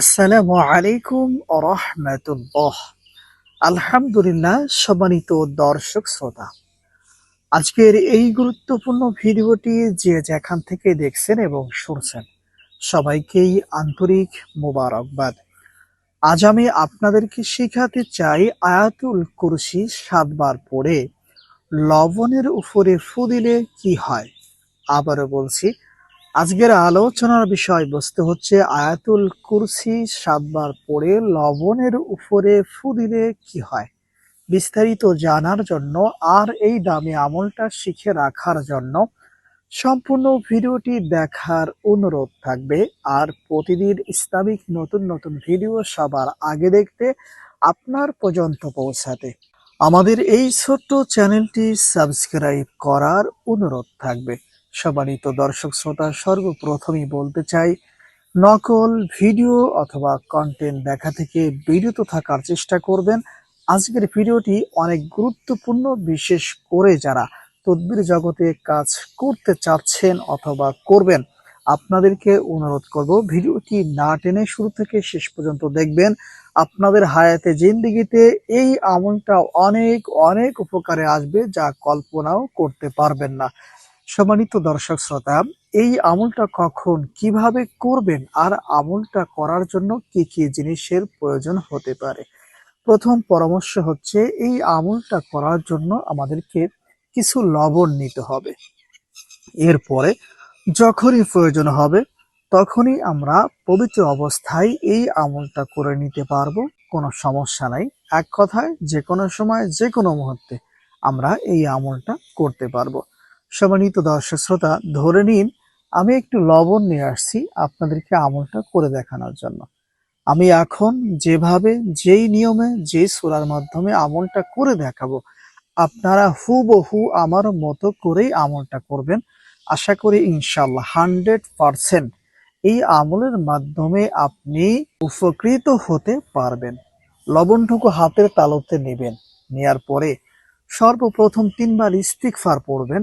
আসসালামু আলাইকুম রহমতুল্লাহ। আলহামদুলিল্লাহ, সম্মানিত দর্শক শ্রোতা। আজকের এই গুরুত্বপূর্ণ ভিডিওটি যে যেখান থেকে দেখছেন এবং শুনছেন, সবাইকেই আন্তরিক মোবারকবাদ। আজ আমি আপনাদেরকে শেখাতে চাই আয়াতুল কুরসি সাতবার পড়ে, লবণের উপরে ফু দিলে কি হয়? আবারও বলছি আজকের আলোচনার বিষয়বস্তু হচ্ছে আয়াতুল কুরসি সাতবার পড়ে লবণের উপরে ফু দিলে কি হয়? বিস্তারিত জানার জন্য আর এই দামি আমলটা শিখে রাখার জন্য সম্পূর্ণ ভিডিওটি দেখার অনুরোধ থাকবে। আর প্রতিদিন ইসলামিক নতুন নতুন ভিডিও সবার আগে দেখতে আপনার পর্যন্ত পৌঁছাতে আমাদের এই ছোট্ট চ্যানেলটি সাবস্ক্রাইব করার অনুরোধ থাকবে। সম্মানিত দর্শক শ্রোতা, সর্বপ্রথমই বলতে চাই, নকল ভিডিও অথবা কন্টেন্ট দেখা থেকে বিরত থাকার চেষ্টা করবেন। আজকের ভিডিওটি অনেক গুরুত্বপূর্ণ, বিশেষ করে যারা তদবির জগতে কাজ করতে চাচ্ছেন অথবা করবেন, আপনাদেরকে অনুরোধ করব, ভিডিওটি না টেনে শুরু থেকে শেষ পর্যন্ত দেখবেন। আপনাদের হায়াতে জিন্দিগিতে এই আমলটা অনেক অনেক উপকারে আসবে যা কল্পনাও করতে পারবেন না। সম্মানিত দর্শক শ্রোতা, এই আমলটা কখন, কীভাবে করবেন আর আমলটা করার জন্য কি কি জিনিসের প্রয়োজন হতে পারে? প্রথম পরামর্শ হচ্ছে, এই আমলটা করার জন্য আমাদেরকে কিছু লবণ নিতে হবে। এরপরে যখনই প্রয়োজন হবে, তখনই আমরা পবিত্র অবস্থায় এই আমলটা করে নিতে পারব, কোনো সমস্যা নাই। এক কথায় যে কোনো সময় যে কোনো মুহূর্তে আমরা এই আমলটা করতে পারব। সম্মানিত দর্শক শ্রোতা, ধরে নিন আমি একটু লবণ নিয়ে আসছি আপনাদেরকে আমলটা করে দেখানোর জন্য। আমি এখন যেভাবে, যেই নিয়মে যে সুরার মাধ্যমে আমলটা করে দেখাবো, আপনারা হুবহু আমার মতো করেই আমলটা করবেন। আশা করি ইনশাল্লাহ হান্ড্রেড পারসেন্ট এই আমলের মাধ্যমে আপনি উপকৃত হতে পারবেন। লবণটুকু হাতের তালুতে নেবেন, নেয়ার পরে সর্বপ্রথম তিনবার ইস্তিকফার পড়বেন।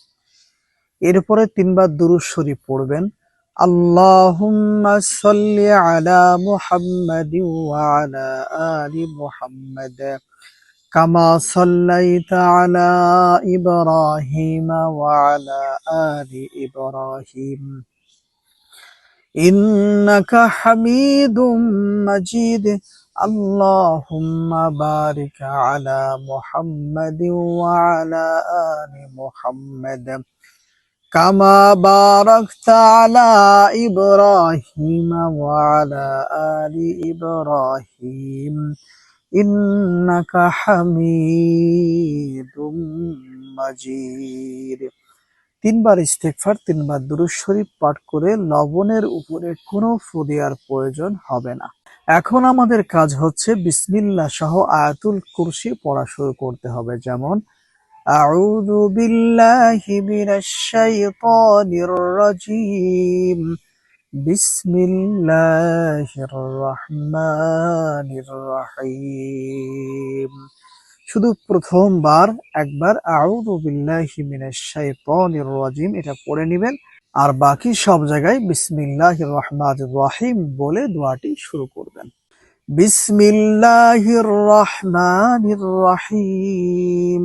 এরপরে তিনবার দুরুজ শরীফ পড়বেন। আল্লাহুম্মা সাল্লি আলা মুহাম্মাদি ওয়া আলা আলি মুহাম্মাদ। কামা সাল্লাইতা আলা ইব্রাহিম ওয়া আলা আলি ইব্রাহিম। ইন্নাকা হামিদুম মাজিদ। আল্লাহুম্মা বারিক আলা মুহাম্মাদি ওয়া আলা আলি মুহাম্মাদ। كما باركت على إبراهيم وعلى آل إبراهيم إنك حميد مجيد তিনবার ইস্তেকফার তিনবার দুরুদ শরীফ পাঠ করে লবণের উপরে কোনো ফু দেওয়ার প্রয়োজন হবে না এখন আমাদের কাজ হচ্ছে বিসমিল্লাহ সহ আয়াতুল কুরসি পড়া শুরু করতে হবে যেমন أعوذ بالله من الشيطان الرجيم بسم الله الرحمن الرحيم শুধু প্রথমবার একবার আউযু বিল্লাহি মিনাশ শাইতানির রাজিম এটা পড়ে নেবেন আর বাকি সব জায়গায় বিসমিল্লাহির রহমানির রহিম বলে দোয়াটি শুরু করবেন বিসমিল্লাহির রহমানির রহিম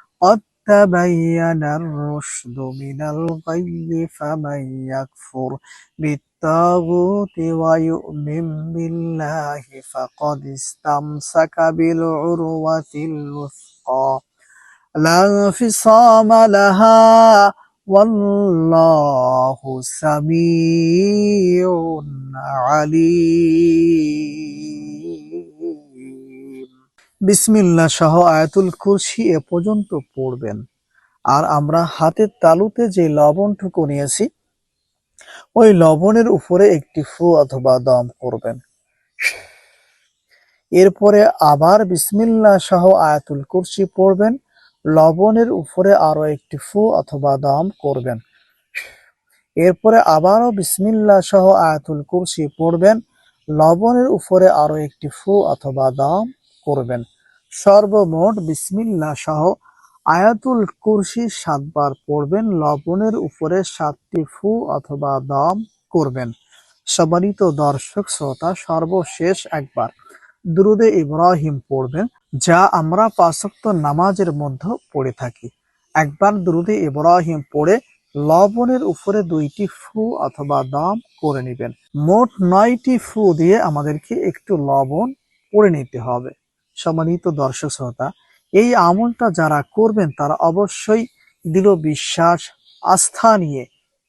تبين الرشد من الغي فمن يكفر بالطاغوت ويؤمن بالله فقد استمسك بالعروة الوثقى. لا انفصام لها والله سميع عليم. বিসমিল্লাহ সহ আয়াতুল কুরসি এ পর্যন্ত পড়বেন। আর আমরা হাতের তালুতে যে লবণটুকু নিয়েছি, ওই লবণের উপরে একটি ফু অথবা দম করবেন। এরপরে আবার বিসমিল্লাহ সহ আয়াতুল কুরসি পড়বেন, লবণের উপরে আরও একটি ফু অথবা দম করবেন। এরপরে আবারও বিসমিল্লাহ সহ আয়াতুল কুরসি পড়বেন, লবণের উপরে আরও একটি ফু অথবা দম করবেন। সর্বমোট বিসমিল্লাহ সহ আয়াতুল কুরসি সাতবার পড়বেন, লবণের উপরে সাতটি ফু অথবা দম করবেন। সম্মানিত দর্শক, শ্রোতা, সর্বশেষ একবার দুরুদে ইব্রাহিম পড়বেন, যা আমরা পাঁচক্ত নামাজের মধ্যে পড়ে থাকি। একবার দুরুদে ইব্রাহিম পড়ে লবণের উপরে দুইটি ফু অথবা দম করে নেবেন। মোট নয়টি ফু দিয়ে আমাদেরকে একটু লবণ পড়ে নিতে হবে। সম্মানিত দর্শক শ্রোতা, এই আমলটা যারা করবেন তারা অবশ্যই দৃঢ় বিশ্বাস, আস্থা নিয়ে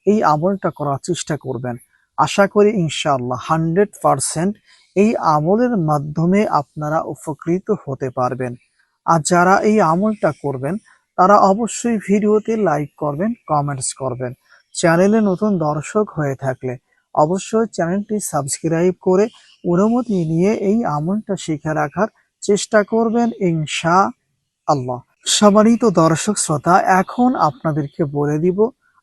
এই আমলটা করার চেষ্টা করবেন। আশা করি ইনশাআল্লাহ হান্ড্রেড পারসেন্ট এই আমলের মাধ্যমে আপনারা উপকৃত হতে পারবেন। আর যারা এই আমলটা করবেন, তারা অবশ্যই ভিডিওতে লাইক করবেন, কমেন্টস করবেন। চ্যানেলে নতুন দর্শক হয়ে থাকলে অবশ্যই চ্যানেলটি সাবস্ক্রাইব করে অনুমতি নিয়ে এই আমলটা শিখে রাখার চেষ্টা করবেন ইনশা আল্লাহ সম্মানিত দর্শক শ্রোতা, এখন আপনাদেরকে বলে দিব,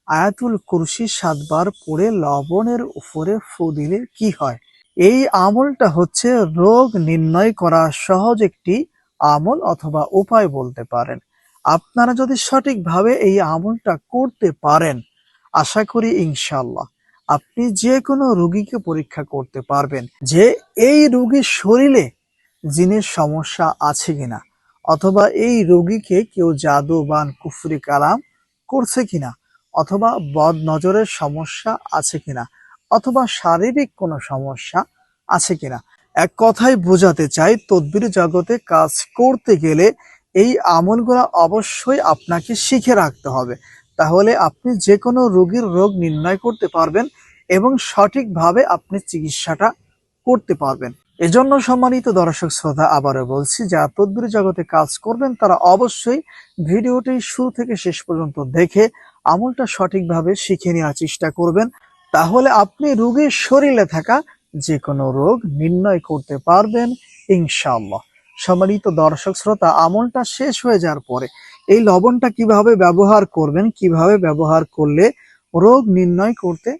আয়াতুল কুরসি সাতবার পড়ে লবণের উপরে ফু দিলে কি হয়? এই আমলটা হচ্ছে রোগ নির্ণয় করা সহজ একটি আমল অথবা উপায় বলতে পারেন। আপনারা যদি সঠিকভাবে এই আমলটা করতে পারেন, আশা করি ইনশাল্লাহ আপনি যে কোনো রুগীকে পরীক্ষা করতে পারবেন। যে এই রুগীর শরীরে জিনের সমস্যা আছে কিনা? অথবা এই রোগীকে কেউ জাদুবান কুফরি কালাম করছে কিনা? অথবা বদ নজরের সমস্যা আছে কিনা? অথবা শারীরিক কোনো সমস্যা আছে কিনা? এক কথায় বোঝাতে চাই, তদ্বির জগতে কাজ করতে গেলে এই আমলগুলো অবশ্যই আপনাকে শিখে রাখতে হবে। তাহলে আপনি যে কোনো রোগীর রোগ নির্ণয় করতে পারবেন এবং সঠিকভাবে আপনি চিকিৎসাটা করতে পারবেন। এজন্য সম্মানিত দর্শক শ্রোতা, আবারও বলছি, যারা তদ্বির জগতে কাজ করবেন, তারা অবশ্যই ভিডিওটি শুরু থেকে শেষ পর্যন্ত দেখে আমলটা সঠিকভাবে শিখে নেওয়ার চেষ্টা করবেন। তাহলে আপনি রোগীর শরীরে থাকা যে কোনো রোগ নির্ণয় করতে পারবেন, ইনশাআল্লাহ। সম্মানিত দর্শক শ্রোতা, আমলটা শেষ হয়ে যাওয়ার পরে এই লবণটা কীভাবে ব্যবহার করবেন, কীভাবে ব্যবহার করলে রোগ নির্ণয় করতে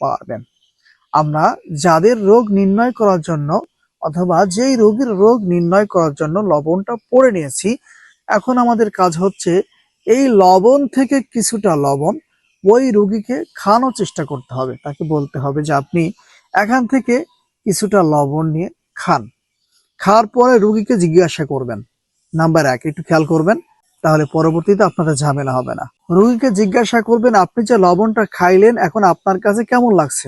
পারবেন? আমরা যাদের রোগ নির্ণয় করার জন্য অথবা যেই রোগীর রোগ নির্ণয় করার জন্য লবণটা পড়ে নিয়েছি, এখন আমাদের কাজ হচ্ছে এই লবণ থেকে কিছুটা লবণ ওই রোগীকে খাওয়ানোর চেষ্টা করতে হবে। তাকে বলতে হবে যে, আপনি এখান থেকে কিছুটা লবণ নিয়ে খান। খাওয়ার পরে রোগীকে জিজ্ঞাসা করবেন। নাম্বার এক, একটু খেয়াল করবেন, তাহলে পরবর্তীতে আপনাদের ঝামেলা হবে না। রোগীকে জিজ্ঞাসা করবেন, আপনি যে লবণটা খাইলেন, এখন আপনার কাছে কেমন লাগছে?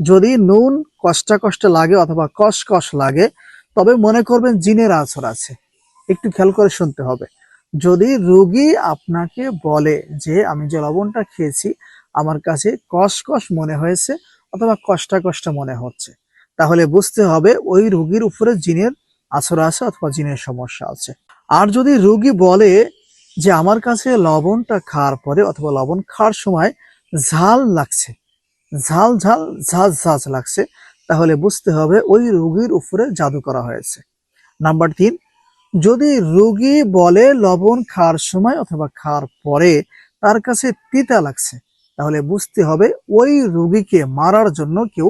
যদি নুন কষ্ট কষ্ট লাগে অথবা কষ কষ লাগে, তবে মনে করবেন জিনের আছর আছে। একটু খেয়াল করে শুনতে হবে। যদি রোগী আপনাকে বলে যে, আমি যে লবণটা খেয়েছি, আমার কাছে কষ কষ মনে হয়েছে অথবা কষ্ট কষ্ট মনে হচ্ছে, তাহলে বুঝতে হবে ওই রোগীর উপরে জিনের আছর আছে অথবা জিনের সমস্যা আছে। আর যদি রোগী বলে যে, আমার কাছে লবণটা খাওয়ার পরে অথবা লবণ খাওয়ার সময় ঝাল লাগছে ঝাল ঝাল ঝাঁঝ ঝাঁঝ লাগছে। তাহলে বুঝতে হবে ওই রোগীর উপরে জাদু করা হয়েছে। নাম্বার তিন, যদি রোগী বলে লবণ খাওয়ার সময় অথবা খাওয়ার পরে তার কাছে তিতা লাগছে, তাহলে বুঝতে হবে ওই রোগীকে মারার জন্য কেউ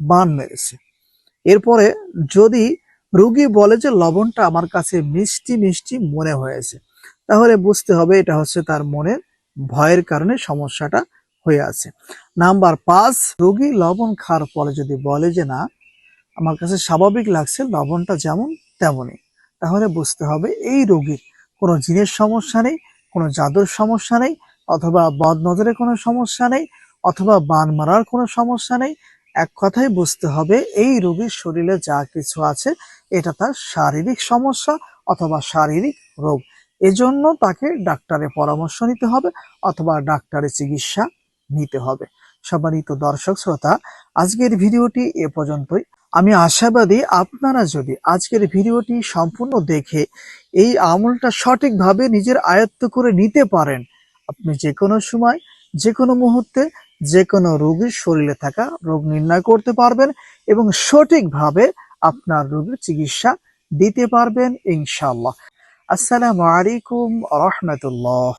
বান মেরেছে। এরপরে, যদি রোগী বলে যে লবণটা আমার কাছে মিষ্টি মিষ্টি মনে হয়েছে, তাহলে বুঝতে হবে এটা হচ্ছে তার মনের ভয়ের কারণে সমস্যাটা হয়ে আছে। নাম্বার পাঁচ, রোগী লবণ খাওয়ার পরে যদি বলে যে না, আমার কাছে স্বাভাবিক লাগছে লবণটা যেমন তেমনই, তাহলে বুঝতে হবে এই রোগীর কোনো জিনের সমস্যা নেই, কোনো জাদুর সমস্যা নেই, অথবা বদনজরের কোনো সমস্যা নেই, অথবা বান মারার কোনো সমস্যা নেই। এক কথাই বুঝতে হবে এই রোগীর শরীরে যা কিছু আছে, এটা তার শারীরিক সমস্যা অথবা শারীরিক রোগ। এজন্য তাকে ডাক্তারের পরামর্শ নিতে হবে অথবা ডাক্তারের চিকিৎসা নিতে হবে। সম্মানিত দর্শক শ্রোতা, আজকের ভিডিওটি এ পর্যন্তই। আমি আশাবাদী আপনারা যদি আজকের ভিডিওটি সম্পূর্ণ দেখে এই আমলটা সঠিকভাবে নিজের আয়ত্ত করে নিতে পারেন, আপনি যে কোনো সময়, যে কোনো মুহূর্তে, যে কোনো রোগীর শরীরে থাকা রোগ নির্ণয় করতে পারবেন এবং সঠিকভাবে আপনার রোগীর চিকিৎসা দিতে পারবেন ইনশাল্লাহ আসসালামু আলাইকুম রহমতুল্লাহ।